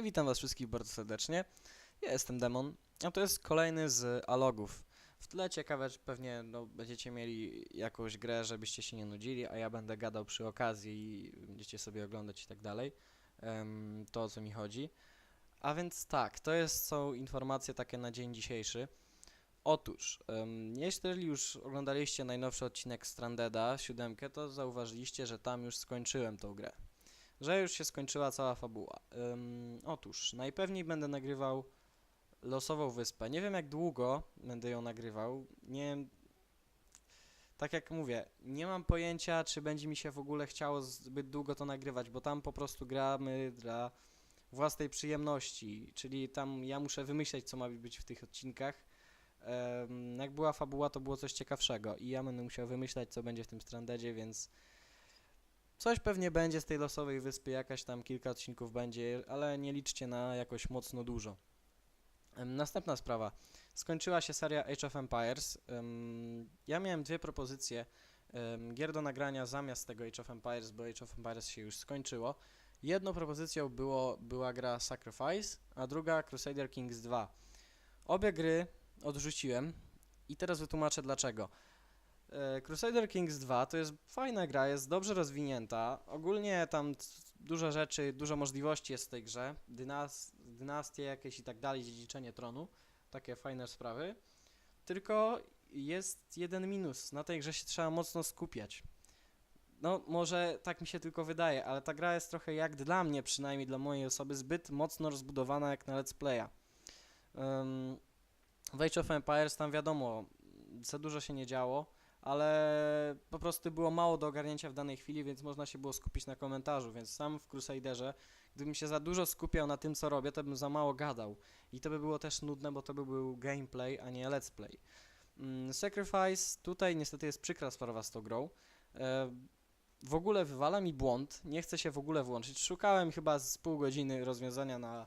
Witam was wszystkich bardzo serdecznie. Ja jestem Demon, a to jest kolejny z alogów. W tle ciekawe, że pewnie no, będziecie mieli jakąś grę, żebyście się nie nudzili, a ja będę gadał przy okazji i będziecie sobie oglądać i tak dalej. Em, to o co mi chodzi. A więc tak, to jest, są informacje takie na dzień dzisiejszy. Otóż, em, jeżeli już oglądaliście najnowszy odcinek Strandeda, siódemkę, to zauważyliście, że tam już skończyłem tą grę że już się skończyła cała fabuła. Ym, otóż, najpewniej będę nagrywał losową wyspę. Nie wiem jak długo będę ją nagrywał. Nie. Tak jak mówię, nie mam pojęcia, czy będzie mi się w ogóle chciało zbyt długo to nagrywać, bo tam po prostu gramy dla własnej przyjemności. Czyli tam ja muszę wymyśleć, co ma być w tych odcinkach. Jak była fabuła, to było coś ciekawszego i ja będę musiał wymyślać, co będzie w tym Strandedzie, więc Coś pewnie będzie z tej losowej wyspy, jakaś tam kilka odcinków będzie, ale nie liczcie na jakoś mocno dużo. Następna sprawa. Skończyła się seria Age of Empires. Em, Ja miałem dwie propozycje gier do nagrania zamiast tego Age of Empires, bo Age of Empires się już skończyło. Jedną propozycją było, była gra Sacrifice, a druga Crusader Kings 2. Obie gry odrzuciłem i teraz wytłumaczę dlaczego. E, Crusader Kings 2 to jest fajna gra, jest dobrze rozwinięta. Ogólnie tam dużo rzeczy, dużo możliwości jest w tej grze. Dynas dynastie jakieś i tak dalej, dziedziczenie tronu. Takie fajne sprawy. Tylko jest jeden minus. Na tej grze się trzeba mocno skupiać. No, może tak mi się tylko wydaje, ale ta gra jest trochę jak dla mnie, przynajmniej dla mojej osoby, zbyt mocno rozbudowana jak na Let's Playa. Um, w Age of Empires tam wiadomo, za dużo się nie działo ale po prostu było mało do ogarnięcia w danej chwili, więc można się było skupić na komentarzu, więc sam w Crusaderze, gdybym się za dużo skupiał na tym, co robię, to bym za mało gadał. I to by było też nudne, bo to by był gameplay, a nie let's play. Mm, Sacrifice, tutaj niestety jest przykra sprawa z tą grą. E, w ogóle wywala mi błąd, nie chcę się w ogóle włączyć. Szukałem chyba z pół godziny rozwiązania na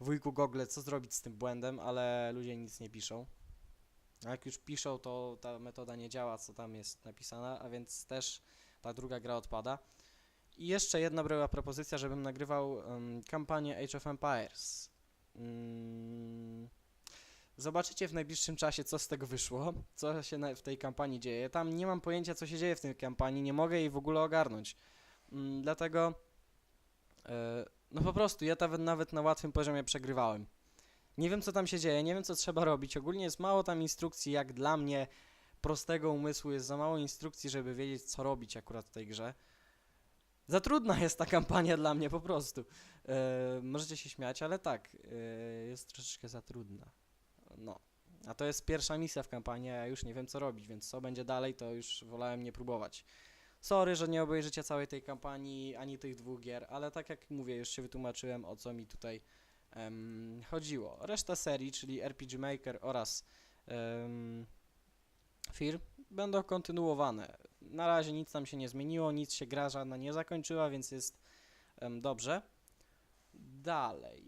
wujku Google, co zrobić z tym błędem, ale ludzie nic nie piszą. A jak już piszą, to ta metoda nie działa, co tam jest napisana, a więc też ta druga gra odpada. I jeszcze jedna była propozycja, żebym nagrywał em, kampanię Age of Empires. Mm, Zobaczycie w najbliższym czasie, co z tego wyszło, co się na, w tej kampanii dzieje. Tam nie mam pojęcia, co się dzieje w tej kampanii, nie mogę jej w ogóle ogarnąć. Mm, dlatego, e, no po prostu, ja nawet, nawet na łatwym poziomie przegrywałem. Nie wiem, co tam się dzieje, nie wiem, co trzeba robić. Ogólnie jest mało tam instrukcji, jak dla mnie prostego umysłu jest za mało instrukcji, żeby wiedzieć, co robić akurat w tej grze. Za trudna jest ta kampania dla mnie, po prostu. E, możecie się śmiać, ale tak, e, jest troszeczkę za trudna. No. A to jest pierwsza misja w kampanii, a ja już nie wiem, co robić, więc co będzie dalej, to już wolałem nie próbować. Sorry, że nie obejrzycie całej tej kampanii, ani tych dwóch gier, ale tak jak mówię, już się wytłumaczyłem, o co mi tutaj em, chodziło. Reszta serii, czyli RPG Maker oraz em, firm, będą kontynuowane. Na razie nic tam się nie zmieniło, nic się gra żadna nie zakończyła, więc jest em, dobrze. Dalej,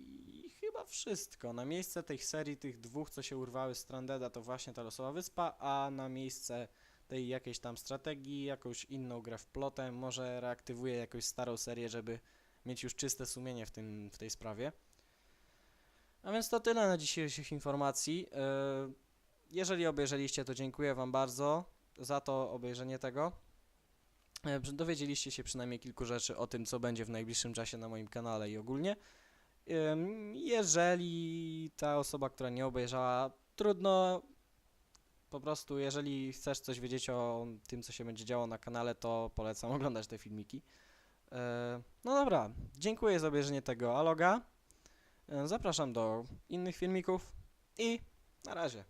chyba wszystko. Na miejsce tej serii, tych dwóch, co się urwały z Strandeda, to właśnie ta losowa wyspa, a na miejsce tej jakiejś tam strategii, jakąś inną grę w plotem, może reaktywuję jakąś starą serię, żeby mieć już czyste sumienie w, tym, w tej sprawie. A więc to tyle na dzisiejszych informacji. Yy, Jeżeli obejrzeliście, to dziękuję Wam bardzo za to obejrzenie tego. Że Dowiedzieliście się przynajmniej kilku rzeczy o tym, co będzie w najbliższym czasie na moim kanale i ogólnie. Jeżeli ta osoba, która nie obejrzała, trudno. Po prostu, jeżeli chcesz coś wiedzieć o tym, co się będzie działo na kanale, to polecam oglądać te filmiki. Yy, No dobra, dziękuję za obejrzenie tego Aloga. E, Zapraszam do innych filmików i na razie.